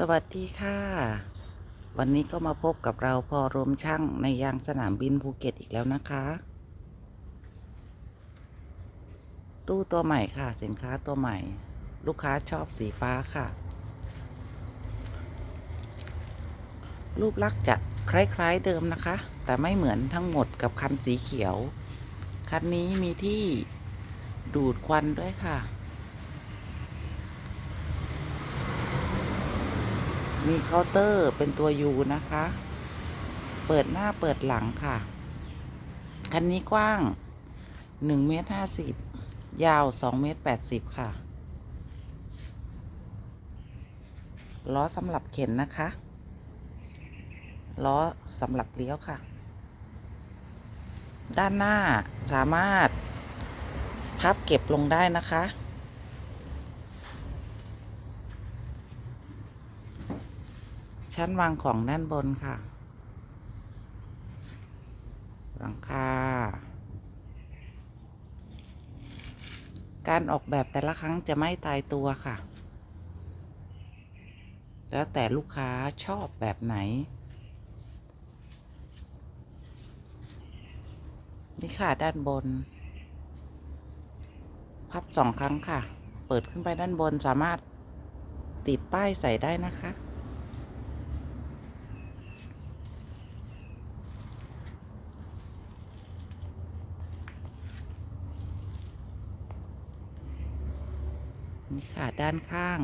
สวัสดีค่ะ วันนี้ก็มาพบกับเราพอรวมช่างในยางสนามบินภูเก็ตอีกแล้วนะคะ ตู้ตัวใหม่ค่ะ สินค้าตัวใหม่ ลูกค้าชอบสีฟ้าค่ะ รูปลักษณ์จะคล้ายๆเดิมนะคะ แต่ไม่เหมือนทั้งหมดกับคันสีเขียว คันนี้มีที่ดูดควันด้วยค่ะ มีเคาน์เตอร์เป็นตัวยูนะคะ เปิดหน้าเปิดหลังค่ะ คันนี้กว้าง1เมตร50ยาว2เมตร80ค่ะ ล้อสำหรับเข็นนะคะ ล้อสำหรับเลี้ยวค่ะ ด้านหน้าสามารถพับเก็บลงได้นะคะ ชั้นวางของด้านบนค่ะ หลังคา การออกแบบแต่ละครั้งจะไม่ตายตัวค่ะ แล้วแต่ลูกค้าชอบแบบไหน นี่ค่ะด้านบน พับสองครั้งค่ะ เปิดขึ้นไปด้านบนสามารถติดป้ายใส่ได้นะคะ นี่ค่ะ ด้านข้าง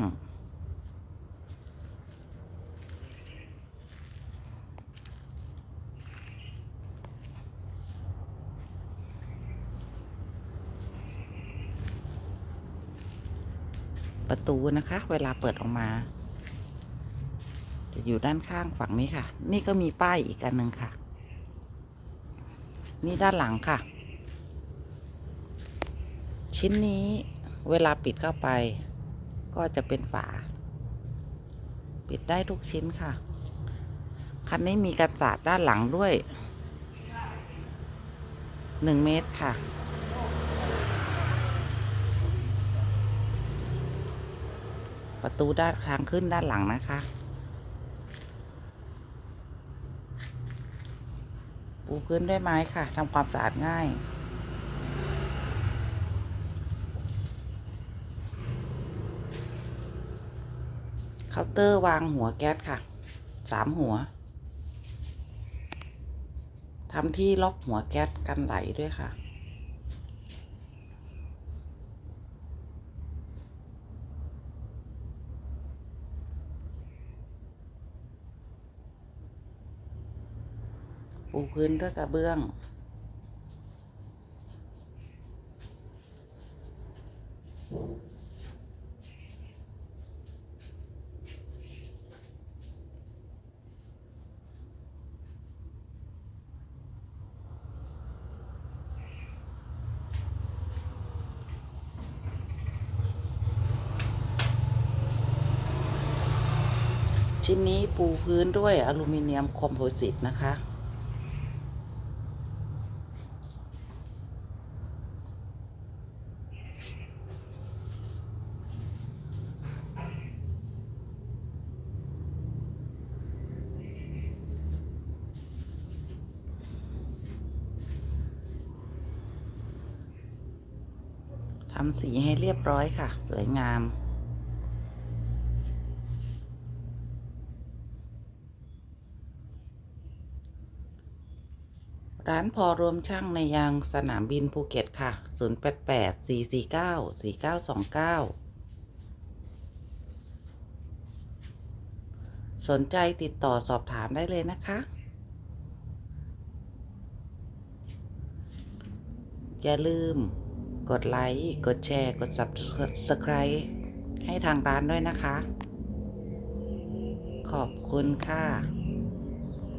ประตูนะคะ เวลาเปิดออกมา จะอยู่ด้านข้างฝั่งนี้ค่ะ นี่ก็มีป้ายอีกอันหนึ่งค่ะ นี่ด้านหลังค่ะ ชิ้นนี้ เวลาปิดเข้าไป ก็จะเป็นฝา ปิดได้ทุกชิ้นค่ะ คันนี้มีกันศาสตร์ด้านหลังด้วยหนึ่งเมตรค่ะ ประตูด้านทางขึ้นด้านหลังนะคะ ปูพื้นด้วยไม้ค่ะทำความสะอาดง่าย เคาน์เตอร์วางหัวแก๊สค่ะสามหัวทำที่ล็อกหัวแก๊สกันไหลด้วยค่ะ ปูพื้นด้วยกระเบื้อง ชิ้นนี้ปูพื้นด้วยอลูมิเนียมคอมโพสิตนะคะ ทำสีให้เรียบร้อยค่ะ สวยงาม ร้านพอรวมช่างในยางสนามบินภูเก็ตค่ะ 088 449 4929 สนใจติดต่อสอบถามได้เลยนะคะ อย่าลืมกดไลค์ กดแชร์ กด Subscribe ให้ทางร้านด้วยนะคะ ขอบคุณค่ะ